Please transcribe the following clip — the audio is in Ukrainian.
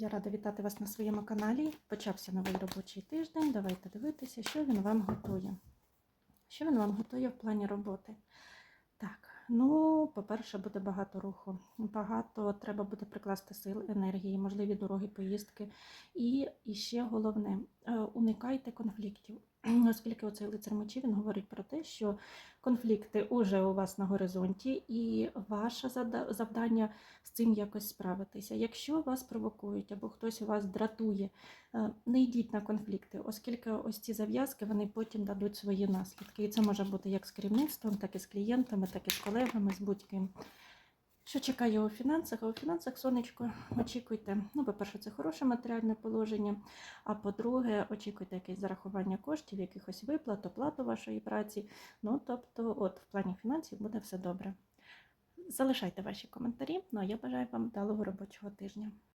Я рада вітати вас на своєму каналі. Почався новий робочий тиждень. Давайте дивитися, що він вам готує. Що він вам готує в плані роботи? Так, ну, по-перше, буде багато руху. Багато треба буде прикласти сил, енергії, можливі дороги, поїздки. І, і ще головне, уникайте конфліктів. Оскільки оцей лицар мечі він говорить про те, що конфлікти уже у вас на горизонті, і ваше завдання з цим якось справитися. Якщо вас провокують або хтось у вас дратує, е, не йдіть на конфлікти, оскільки ось ці зав'язки вони потім дадуть свої наслідки. І це може бути як з керівництвом, так і з клієнтами, так і з колегами, з будь-ким. Що чекає у фінансах? А у фінансах, сонечко, очікуйте. Ну, по-перше, це хороше матеріальне положення. А по-друге, очікуйте якесь зарахування коштів, якихось виплат, оплату вашої праці. Ну, тобто, от в плані фінансів буде все добре. Залишайте ваші коментарі. Ну а я бажаю вам вдалого робочого тижня.